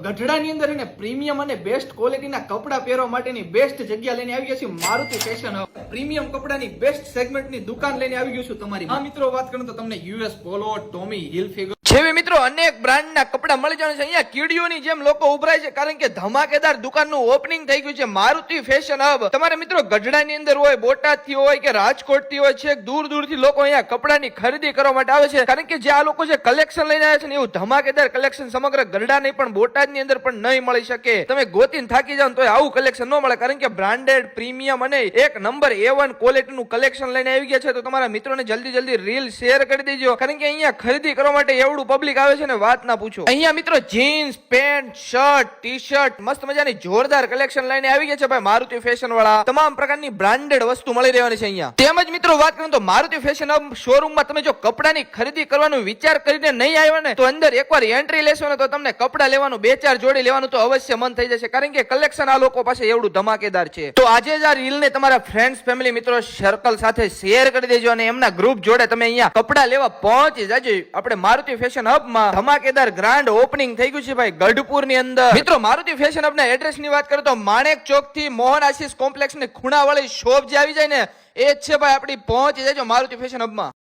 ગઢડાની અંદર એને પ્રીમિયમ અને બેસ્ટ ક્વોલિટીના કપડાં પહેરવા માટેની બેસ્ટ જગ્યા લઈને આવી ગયા છે મારુતિ ફેશન પ્રીમિયમ કપડાની બેસ્ટ સેગમેન્ટની દુકાન લઈને આવી ગયું છું તમારી. મિત્રો, વાત કરું તો તમને યુએસ પોલો ટોમી હિલફિગર જેવી મિત્રો અનેક બ્રાન્ડના કપડા મળી જવાનું છે. અહીંયા કીડીઓની જેમ લોકો ઉભરાય છે, કારણ કે ધમાકેદાર દુકાનનું ઓપનિંગ થઈ ગયું છે. મારુતિ ફેશન હબ તમારે મિત્રો ગઢડાની અંદર હોય, બોટાદથી હોય કે રાજકોટથી હોય છે, દૂર દૂરથી લોકો અહીંયા કપડાની ખરીદી કરવા માટે આવે છે. કારણ કે જે આ લોકો જે કલેક્શન લઈને આવ્યા છે ને એવું ધમાકેદાર કલેક્શન સમગ્ર ગઢડા નહીં પણ બોટાદની અંદર પણ નહીં મળી શકે. તમે ગોતીને થાકી જાવ તો આવું કલેક્શન ન મળે, કારણ કે બ્રાન્ડેડ પ્રીમિયમ અને એક નંબર એ વન ક્વોલિટીનું કલેક્શન લઈને આવી ગયા છે. તો તમારા મિત્રોને જલ્દી જલ્દી રીલ શેર કરી દેજો. કારણ કે અહીંયા ખરીદી કરવા માટે એવડું પબ્લિક આવે છે ને વાત ના પૂછો. અહીંયા મિત્રો jeans pant shirt T shirt મસ્ત મજાની જોરદાર કલેક્શન લઈને આવી ગયા છે ભાઈ મારુતિ ફેશન વાળા તમામ પ્રકારની બ્રાન્ડેડ વસ્તુ મળી રહેવાની છે અહીંયા. તેમજ મિત્રો વાત કરું તો મારુતિ ફેશન શોરૂમમાં તમે જો કપડાની ખરીદી કરવાનો વિચાર કરીને નહીં આવ્યા ને, તો અંદર એકવાર એન્ટ્રી લેશો ને તો તમને કપડા લેવાનું, બે ચાર જોડી લેવાનું તો અવશ્ય મન થઈ જશે. કારણ કે કલેક્શન આ લોકો પાસે એવડું ધમાકેદાર છે. તો આજે જ આ રીલ ને તમારા ફ્રેન્ડ્સ ફેમિલી મિત્રો સર્કલ સાથે શેર કરી દેજો અને એમના ગ્રુપ જોડે તમે અહીંયા કપડા લેવા પહોંચી જાજો. આપણે મારુતિ ફેશન હબમાં ધમાકેદાર ગ્રાન્ડ ઓપનિંગ થઈ ગયું છે ભાઈ. ગઢપુરની અંદર. મિત્રો, મારુતિ ફેશન એડ્રેસની વાત કરો તો માણેક ચોકથી મોહન આશીષ કોમ્પ્લેક્સની ખૂણાવાળી શોપ જે આવી જાય ને, એ જ છે ભાઈ આપણી, પહોંચી જાય મારુતિ ફેશન હબમાં.